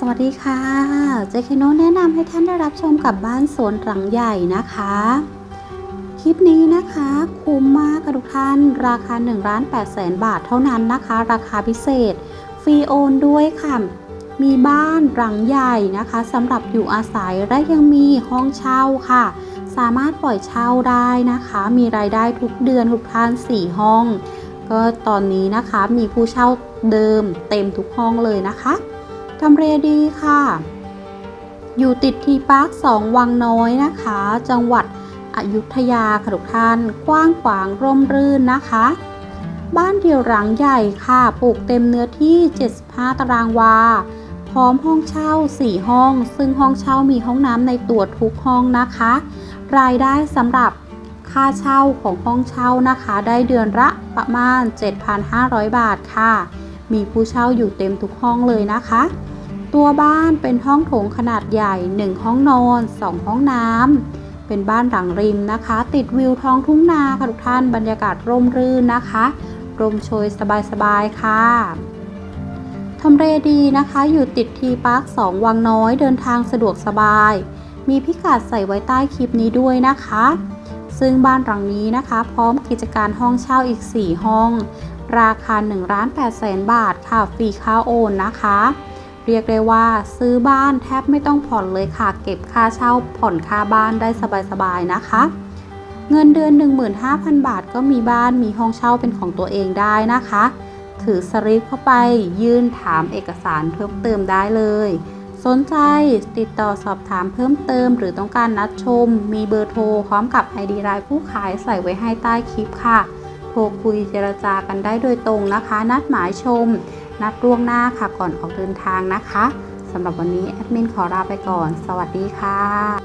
สวัสดีค่ะ เจคโนแนะนำให้ท่านได้รับชมกับบ้านสวนหลังใหญ่นะคะ คลิปนี้นะคะ คุ้มมากทุกท่าน ราคา1ล้าน8แสนบาทเท่านั้นนะคะ ราคาพิเศษ ฟรีโอนด้วยค่ะ มีบ้านหลังใหญ่นะคะสำหรับอยู่อาศัยและยังมีห้องเช่าค่ะ สามารถปล่อยเช่าได้นะคะ มีรายได้ทุกเดือนทุกท่าน 4 ห้อง ก็ตอนนี้นะคะมีผู้เช่าเดิมเต็มทุกห้องเลยนะคะ ทำเลดีค่ะ อยู่ติดทีปาร์คสองวังน้อยนะคะ จังหวัดอยุธยาค่ะทุกท่าน กว้างขวางร่มรื่นนะคะ บ้านเดี่ยวหลังใหญ่ค่ะปลูกเต็มเนื้อที่ 75 ตารางวา พร้อมห้องเช่า 4 ห้อง ซึ่งห้องเช่ามีห้องน้ำในตัวทุกห้องนะคะ รายได้สำหรับค่าเช่าของห้องเช่านะคะ ได้เดือนละประมาณ 7,500 บาทค่ะ มีผู้เช่าอยู่เต็มทุกห้องเลยนะคะ ตัวบ้านเป็นห้องโถงขนาดใหญ่ 1 ห้องนอน 2 ห้องน้ำเป็นบ้านหลังริมนะคะ ติดวิวท้องทุ่งนาค่ะทุกท่านบรรยากาศร่มรื่นนะคะลมโชยสบายๆค่ะทำเลดีนะคะ อยู่ติดทีปาร์ค2วังน้อยเดินทางสะดวกสบาย มีพิกัดใส่ไว้ใต้คลิปนี้ด้วยนะคะ ซึ่งบ้านหลังนี้นะคะ พร้อมกิจการห้องเช่าอีก 4 ห้อง ราคา1ล้าน8แสนบาทค่ะฟรีค่าโอนนะคะ เรียกได้ว่าซื้อบ้านแทบไม่ต้องผ่อนเลยค่ะ เก็บค่าเช่าผ่อนค่าบ้านได้สบายๆนะคะ เงินเดือน 15,000 บาทก็มีบ้านมีห้องเช่าเป็นของตัวเองได้นะคะ ถือสลิปเข้าไปยื่นถามเอกสารเพิ่มเติมได้เลยสนใจติดต่อสอบถามเพิ่มเติม หรือต้องการนัดชม มีเบอร์โทรพร้อมกับ ID รายผู้ขายใส่ไว้ให้ใต้คลิปค่ะ รคุยเจรจากันได้โดยตรงนะคะ นัดหมายชม นัดล่วงหน้าค่ะก่อนออกเดินทางนะคะสำหรับวันนี้แอดมินขอลาไปก่อน สวัสดีค่ะ